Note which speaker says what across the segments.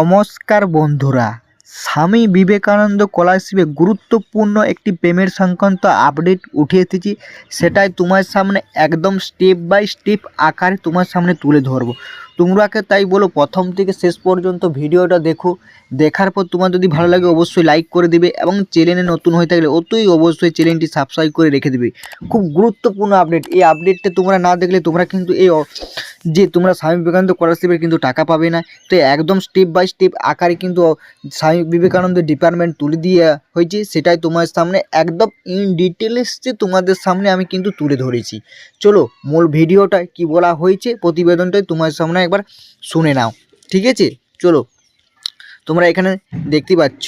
Speaker 1: নমস্কার বন্ধুরা, স্বামী বিবেকানন্দ স্কলারশিপে গুরুত্বপূর্ণ একটি প্রেমের সংক্রান্ত আপডেট উঠে এসেছি। সেটাই তোমার সামনে একদম স্টেপ বাই স্টেপ আকারে তোমার সামনে তুলে ধরবো। তোমরাকে তাই বলো, প্রথম থেকে শেষ পর্যন্ত ভিডিওটা দেখো। দেখার পর তোমার যদি ভালো লাগে অবশ্যই লাইক করে দিবে এবং চ্যানেলে নতুন হয়ে থাকলে অতই অবশ্যই চ্যানেলটি সাবস্ক্রাইব করে রেখে দিবে। খুব গুরুত্বপূর্ণ আপডেট এই আপডেটটা তোমরা না দেখলে তোমরা কিন্তু এই যে তোমরা স্বামী বিবেকানন্দ স্কলারশিপের কিন্তু টাকা পাবে না। তো একদম স্টেপ বাই স্টেপ আকারে কিন্তু স্বামী বিবেকানন্দ ডিপার্টমেন্ট তুলে দিয়ে হয়েছে, সেটাই তোমার সামনে একদম ইন ডিটেলসে তোমাদের সামনে আমি কিন্তু তুলে ধরেছি। চলো মূল ভিডিওটা কি বলা হয়েছে, প্রতিবেদনটাই তোমার সামনে একবার শুনে নাও। ঠিক আছে? চলো। তোমরা এখানে দেখতে পাচ্ছ।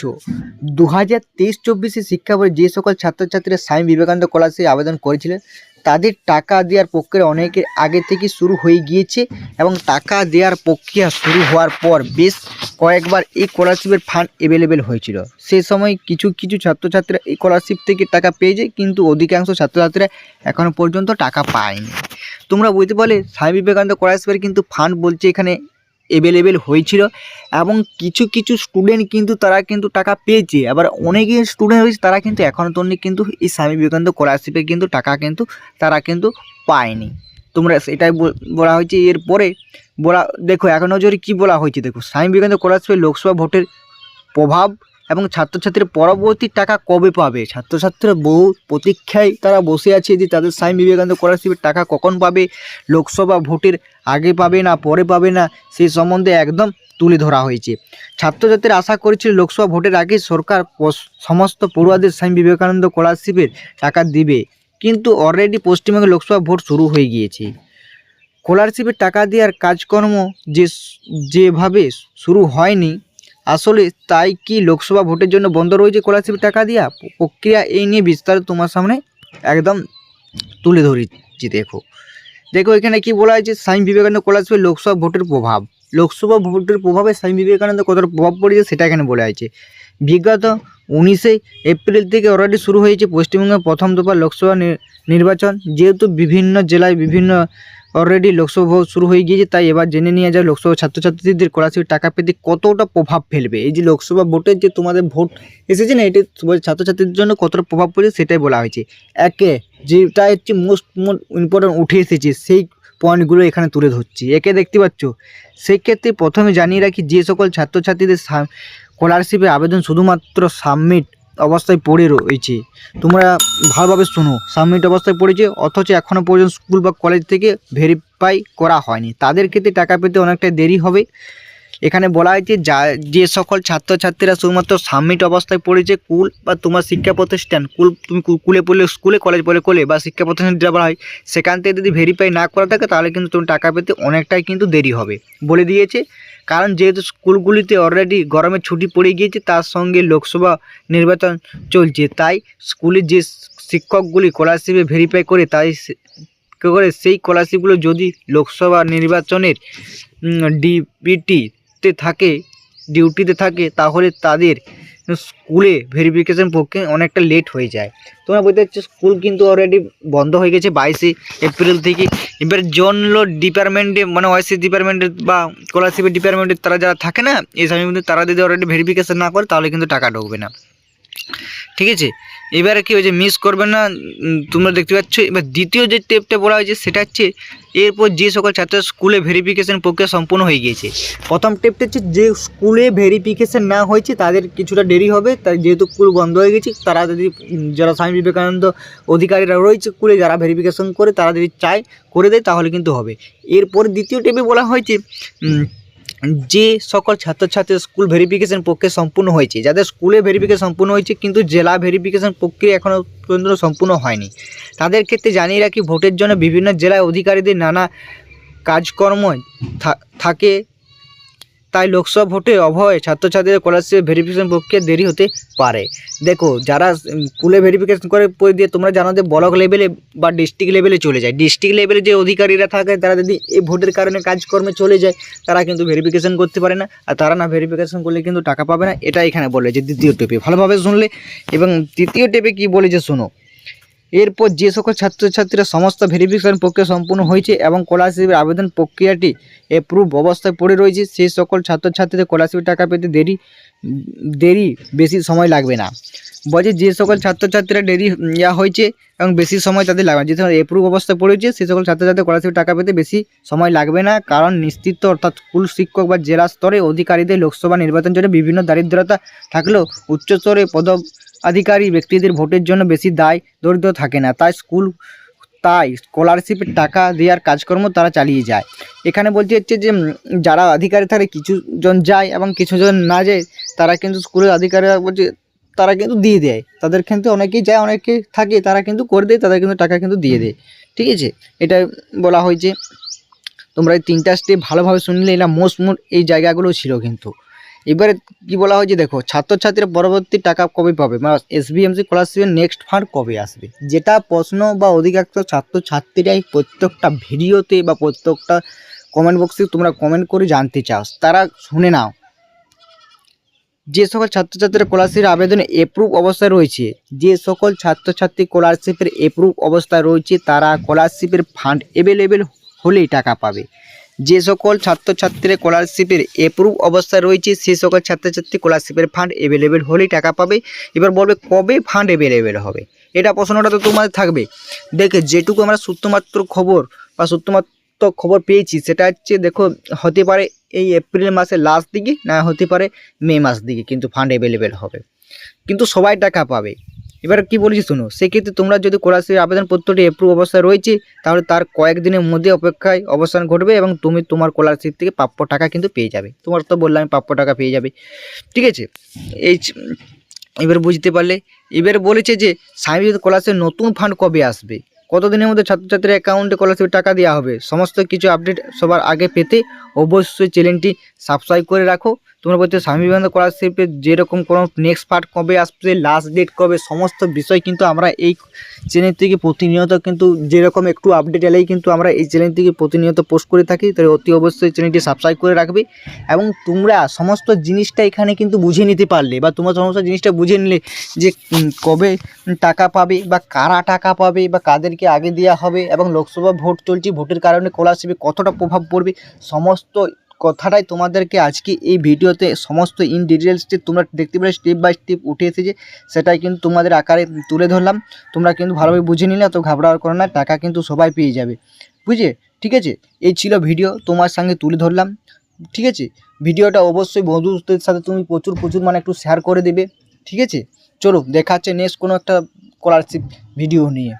Speaker 1: দু হাজার তেইশ চব্বিশে শিক্ষাবর্ষে যে সকল ছাত্রছাত্রীরা স্বামী বিবেকানন্দ স্কলারশিপ আবেদন করেছিলেন, তাদের টাকা দেওয়ার প্রক্রিয়া অনেকের আগে থেকে শুরু হয়ে গিয়েছে এবং টাকা দেওয়ার প্রক্রিয়া শুরু হওয়ার পর বেশ কয়েকবার এই স্কলারশিপের ফান্ড অ্যাভেলেবেল হয়েছিল। সে সময় কিছু কিছু ছাত্রছাত্রীরা এই স্কলারশিপ থেকে টাকা পেয়েছে, কিন্তু অধিকাংশ ছাত্রছাত্রীরা এখনও পর্যন্ত টাকা পায়নি। তোমরা বুঝতে পারলে স্বামী বিবেকানন্দ স্কলারশিপের কিন্তু ফান্ড বলছে এখানে অ্যাভেলেবেল হয়েছিল এবং কিছু কিছু স্টুডেন্ট কিন্তু তারা কিন্তু টাকা পেয়েছে। আবার অনেকে স্টুডেন্ট হয়েছে, তারা কিন্তু এখনও তন্নি কিন্তু এই স্বামী বিবেকানন্দ স্কলারশিপে কিন্তু টাকা কিন্তু তারা কিন্তু পায়নি। তোমরা সেটাই বলা হয়েছে। এরপরে বলা, দেখো এখন নজরে কী বলা হয়েছে, দেখো স্বামী বিবেকানন্দ স্কলারশিপে লোকসভা ভোটের প্রভাব এবং ছাত্রছাত্রীর পরবর্তী টাকা কবে পাবে? ছাত্রছাত্রীরা বহু প্রতীক্ষায় তারা বসে আছে যে তাদের স্বামী বিবেকানন্দ স্কলারশিপের টাকা কখন পাবে? লোকসভা ভোটের আগে পাবে না, পরে পাবে না সেই সম্বন্ধে একদম তুলে ধরা হয়েছে। ছাত্রছাত্রীরা আশা করেছিল লোকসভা ভোটের আগে সরকার সমস্ত পড়ুয়াদের স্বামী বিবেকানন্দ স্কলারশিপের টাকা দিবে। কিন্তু অলরেডি পশ্চিমবঙ্গে লোকসভা ভোট শুরু হয়ে গিয়েছে। স্কলারশিপের টাকা দেওয়ার কাজকর্ম যে, যেভাবে শুরু হয়নি আসলে তাই কি লোকসভা ভোটের জন্য বন্ধ রয়েছে স্কলারশিপের টাকা দেওয়া প্রক্রিয়া এই নিয়ে বিস্তারিত তোমার সামনে একদম তুলে ধরেছি, দেখো। দেখো, এখানে কি বলা হয়েছে? স্বামী বিবেকানন্দ স্কলারশিপের লোকসভা ভোটের প্রভাব। লোকসভা ভোটের প্রভাবে স্বামী বিবেকানন্দ কতটা প্রভাব পড়েছে সেটা এখানে বলা হয়েছে। বিগত উনিশে এপ্রিল থেকে অলরেডি শুরু হয়েছে পশ্চিমবঙ্গের প্রথম দফা লোকসভা নির্বাচন। যেহেতু বিভিন্ন জেলায় বিভিন্ন অলরেডি লোকসভা শুরু হয়ে গিয়েছে, তাই এবার জেনে নিয়ে যায় লোকসভা ছাত্রছাত্রীদের স্কলারশিপ টাকা পেতে কতটা প্রভাব ফেলবে। এই যে লোকসভা ভোটের যে তোমাদের ভোট এসেছে না, এটি ছাত্রছাত্রীদের জন্য কতটা প্রভাব পড়েছে সেটাই বলা হয়েছে। একে যেটা হচ্ছে মোস্ট ইম্পর্টেন্ট উঠে এসেছে, সেই পয়েন্টগুলো এখানে তুলে ধরছি। একে দেখতে পাচ্ছ, সেক্ষেত্রে প্রথমে জানিয়ে রাখি, যে সকল ছাত্রছাত্রীদের স্কলারশিপের আবেদন শুধুমাত্র সাবমিট অবস্থায় পড়ে রয়েছে। তোমরা ভালোভাবে শোনো সাবমিট অবস্থায় পড়েছে, অথচ এখনও পর্যন্ত স্কুল বা কলেজ থেকে ভেরিফাই করা হয়নি। তাদের ক্ষেত্রে টাকা পেতে অনেকটা দেরি হবে। এখানে বলা হয়েছে যা, যে সকল ছাত্রছাত্রীরা শুধুমাত্র সাবমিট অবস্থায় পড়েছে, কুল বা তোমার শিক্ষা প্রতিষ্ঠান, কুল তুমি কুলে পড়লে স্কুলে কলেজ পড়লে কোলে বা শিক্ষা প্রতিষ্ঠান যেটা বলা হয়, সেখান থেকে যদি ভেরিফাই না করা থাকে, তাহলে কিন্তু তুমি টাকা পেতে অনেকটাই কিন্তু দেরি হবে। বলে দিয়েছে, কারণ যেহেতু স্কুলগুলিতে অলরেডি গরমে ছুটি পড়ে গিয়েছে, তার সঙ্গে লোকসভা নির্বাচন চলছে, তাই স্কুলের যে শিক্ষকগুলি স্কলারশিপে ভেরিফাই করে, তাই করে সেই স্কলারশিপগুলো যদি লোকসভা নির্বাচনের ডিবিটিতে থাকে, ডিউটিতে থাকে, তাহলে তাদের স্কুলে ভেরিফিকেশন পক্ষে অনেকটা লেট হয়ে যায়। তোমরা বলতে পারছ, স্কুল কিন্তু অলরেডি বন্ধ হয়ে গেছে বাইশে এপ্রিল থেকে। এবার জন্য ডিপার্টমেন্টে মানে ওয়াইসি ডিপার্টমেন্টে বা স্কলারশিপের ডিপার্টমেন্টে তারা যারা থাকে না, এই সময় কিন্তু তারা যদি অলরেডি ভেরিফিকেশান না করে, তাহলে কিন্তু টাকা ঢুকবে না। ঠিক আছে? এবারে কি হয়েছে মিস করবে না তোমরা দেখতে পাচ্ছ? এবার দ্বিতীয় যে স্টেপটা বলা হয়েছে, সেটা হচ্ছে, এরপর যে সকল ছাত্র স্কুলে ভেরিফিকেশন প্রক্রিয়া সম্পূর্ণ হয়ে গিয়েছে। প্রথম স্টেপটা হচ্ছে, যে স্কুলে ভেরিফিকেশন না হয়েছে, তাদের কিছুটা দেরি হবে, তাই যেহেতু স্কুল বন্ধ হয়ে গেছে, তারা যদি যারা স্বামী বিবেকানন্দ অধিকারীরা রয়েছে স্কুলে যারা ভেরিফিকেশন করে, তারা যদি চায়, করে দেয়, তাহলে কিন্তু হবে। এরপর দ্বিতীয় স্টেপে বলা হয়েছে যে সকল ছাত্রছাত্রী স্কুল ভেরিফিকেশন প্রক্রিয়া সম্পূর্ণ হয়েছে। যাদের স্কুলে ভেরিফিকেশন সম্পূর্ণ হয়েছে, কিন্তু জেলা ভেরিফিকেশন প্রক্রিয়া এখনও পর্যন্ত সম্পূর্ণ হয়নি। তাদের ক্ষেত্রে জানিয়ে রাখি, ভোটের জন্য বিভিন্ন জেলায় অধিকারীদের নানা কাজকর্ম থাকে। তাই লোকসভা ভোটে অভয় ছাত্রছাত্রীদের স্কলারশিপ ভেরিফিকেশন প্রক্রিয়া দেরি হতে পারে। দেখো, যারা স্কুলে ভেরিফিকেশন করে দিয়ে, তোমরা জানো যে ব্লক লেভেলে বা ডিস্ট্রিক্ট লেভেলে চলে যায়। ডিস্ট্রিক্ট লেভেলে যে অধিকারীরা থাকে, তারা যদি এই ভোটের কারণে কাজকর্মে চলে যায়, তারা কিন্তু ভেরিফিকেশন করতে পারে না। আর তারা না ভেরিফিকেশন করলে কিন্তু টাকা পাবে না এটা এখানে বলে যে দ্বিতীয় টেপে ভালোভাবে শুনলে। এবং তৃতীয় টেপে কি বলে যে শোনো এরপর যে সকল ছাত্রছাত্রীরা সমস্ত ভেরিফিকেশন প্রক্রিয়া সম্পূর্ণ হয়েছে এবং স্কলারশিপের আবেদন প্রক্রিয়াটি অ্যাপ্রুভ অবস্থায় পড়ে রয়েছে, সেই সকল ছাত্রছাত্রীদের স্কলারশিপের টাকা পেতে দেরি দেরি বেশি সময় লাগবে না। বলছে যে সকল ছাত্রছাত্রীরা দেরি ইয়া হয়েছে এবং বেশি সময় তাদের লাগবে যে সকল এপ্রুভ অবস্থায় পড়েছে সেই সকল ছাত্রছাত্রী স্কলারশিপ টাকা পেতে বেশি সময় লাগবে না, কারণ নিশ্চিত অর্থাৎ স্কুল শিক্ষক বা জেলা স্তরে অধিকারীদের লোকসভা নির্বাচন জন্য বিভিন্ন দারিদ্রতা থাকলেও উচ্চস্তরে পদ আধিকারী ব্যক্তিদের ভোটের জন্য বেশি দায়, দরিদ্র থাকে না। তাই স্কুল, তাই স্কলারশিপের টাকা দেওয়ার কাজকর্ম তারা চালিয়ে যায়। এখানে বলতে হচ্ছে যে যারা আধিকারী থাকে কিছুজন যায় এবং কিছুজন না যায়, তারা কিন্তু স্কুলের আধিকারীরা বলছে, তারা কিন্তু দিয়ে দেয়। তাদের কিন্তু অনেকেই যায়, অনেকে থাকে, তারা কিন্তু করে দেয়, তাদের কিন্তু টাকা কিন্তু দিয়ে দেয়। ঠিক আছে? এটা বলা হয়েছে। তোমরা এই তিনটা স্টেপ ভালোভাবে শুনলে এটা মোস্ট মোট এই জায়গাগুলো ছিল কিন্তু। এবারে কি বলা হয়েছে দেখো, ছাত্রছাত্রীরা পরবর্তী টাকা কবে পাবে? মানে এসবিএমসি স্কলারশিপের নেক্সট ফান্ড কবে আসবে? যেটা প্রশ্ন বা অধিকাংশ ছাত্রছাত্রীরাই প্রত্যেকটা ভিডিওতে বা প্রত্যেকটা কমেন্ট বক্সে তোমরা কমেন্ট করে জানতে চাও। তারা শুনে নাও। যে সকল ছাত্রছাত্রীরা স্কলারশিপের আবেদনে এপ্রুভ অবস্থায় রয়েছে, যে সকল ছাত্রছাত্রী স্কলারশিপের এপ্রুভ অবস্থায় রয়েছে, তারা স্কলারশিপের ফান্ড অ্যাভেলেবেল হলেই টাকা পাবে। যে সকল ছাত্রছাত্রীরা স্কলারশিপের এপ্রুভ অবস্থায় রয়েছে সেই সকল ছাত্রছাত্রী স্কলারশিপের ফান্ড অ্যাভেলেবেল হলেই টাকা পাবে। এবার বলবে, কবে ফান্ড অ্যাভেলেবেল হবে? এটা প্রশ্নটা তো তোমাদের থাকবে। দেখে, যেটুকু আমরা সত্যমাত্র খবর বা সত্যমাত্র খবর পেয়েছি, সেটা হচ্ছে, দেখো, হতে পারে এই এপ্রিল মাসের লাস্ট দিকে, না হতে পারে মে মাস দিকে কিন্তু ফান্ড অ্যাভেলেবেল হবে। কিন্তু সবাই টাকা পাবে। এবার কি বলেছি শুনো, সেক্ষেত্রে তোমরা যদি স্কলারশিপ আবেদনপত্রটি এপ্রুভ অবস্থায় রয়েছে, তাহলে তার কয়েকদিনের মধ্যে অপেক্ষায় অবসান ঘটবে এবং তুমি তোমার স্কলারশিপ থেকে প্রাপ্য টাকা কিন্তু পেয়ে যাবে। তোমার তো বললাম প্রাপ্য টাকা পেয়ে যাবে। ঠিক আছে? এই এবার বুঝতে পারলে, এবার বলেছে যে, স্বামী স্কলারশিপ নতুন ফান্ড কবে আসবে? কতদিনের মধ্যে ছাত্রছাত্রীর অ্যাকাউন্টে স্কলারশিপের টাকা দেওয়া হবে? সমস্ত কিছু আপডেট সবার আগে পেতে অবশ্যই চ্যানেলটি সাবস্ক্রাইব করে রাখো। তোমরা বলতে স্বামী বিবেকানন্দ স্কলারশিপের যেরকম কোনো নেক্সট পার্ট কবে আসবে লাস্ট ডেট কবে, সমস্ত বিষয় কিন্তু আমরা এই চ্যানেল থেকে প্রতিনিয়ত কিন্তু যেরকম একটু আপডেট এলেই কিন্তু আমরা এই চ্যানেল থেকে প্রতিনিয়ত পোস্ট করে থাকি তাই অতি অবশ্যই চ্যানেলটি সাবস্ক্রাইব করে রাখবে এবং তোমরা সমস্ত জিনিসটা এখানে কিন্তু বুঝে নিতে পারলে বা তোমরা সমস্ত জিনিসটা বুঝে নিলে যে কবে টাকা পাবে বা কারা টাকা পাবে বা কাদেরকে আগে দেওয়া হবে এবং লোকসভা ভোট চলছে, ভোটের কারণে স্কলারশিপে কতটা প্রভাব পড়বে, সমস্ত কথাটাই তোমাদেরকে আজকে এই ভিডিওতে সমস্ত ইন ডিটেলসটি তোমরা দেখতে পাবে স্টেপ বাই স্টেপ উঠে এসেছে, সেটাই কিন্তু তোমাদের আকারে তুলে ধরলাম। তোমরা কিন্তু ভালোভাবে বুঝে নিলে তো ঘাবড়ার করো না, টাকা কিন্তু সবাই পেয়ে যাবে। বুঝে ঠিক আছে? এই ছিল ভিডিও তোমার সঙ্গে তুলে ধরলাম। ঠিক আছে? ভিডিওটা অবশ্যই বন্ধুদের সাথে তুমি প্রচুর প্রচুর মানে একটু শেয়ার করে দেবে। ঠিক আছে? চলো, দেখা হচ্ছে নেক্সট কোনো একটা স্কলারশিপ ভিডিও নিয়ে।